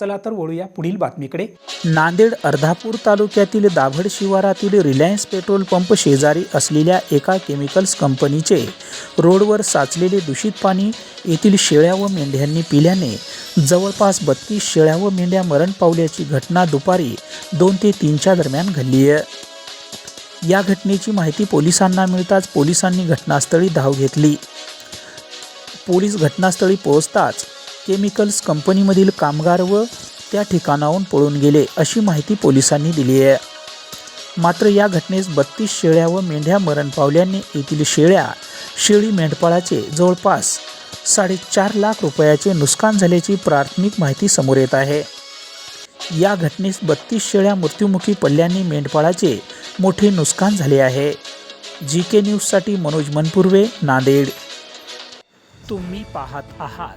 चला तर वळूया पुढील बातमीकडे. नांदेड अर्धापूर तालुक्यातील दाभड शिवारातील रिलायन्स पेट्रोल पंप शेजारी असलेल्या एका केमिकल्स कंपनीचे रोडवर साचलेले दूषित पाणी येथील शेळ्या व मेंढ्यांनी पिल्याने जवळपास बत्तीस शेळ्या व मेंढ्या मरण पावल्याची घटना दुपारी दोन ते तीनच्या दरम्यान घडली आहे. या घटनेची माहिती पोलिसांना मिळताच पोलिसांनी घटनास्थळी धाव घेतली. पोलीस घटनास्थळी पोहोचताच केमिकल्स कंपनीमधील कामगार व त्या ठिकाणाहून पळून गेले अशी माहिती पोलिसांनी दिली आहे. मात्र या घटनेस बत्तीस शेळ्या व मेंढ्या मरण पावल्याने येथील शेळ्या शेळी मेंढपाळाचे जवळपास साडेचार लाख रुपयाचे नुकसान झाल्याची प्राथमिक माहिती समोर येत आहे. या घटनेस बत्तीस शेळ्या मृत्युमुखी पडल्याने मेंढपाळाचे मोठे नुकसान झाले आहे. जी के न्यूजसाठी मनोज मनपुर्वे नांदेड. तुम्ही पाहत आहात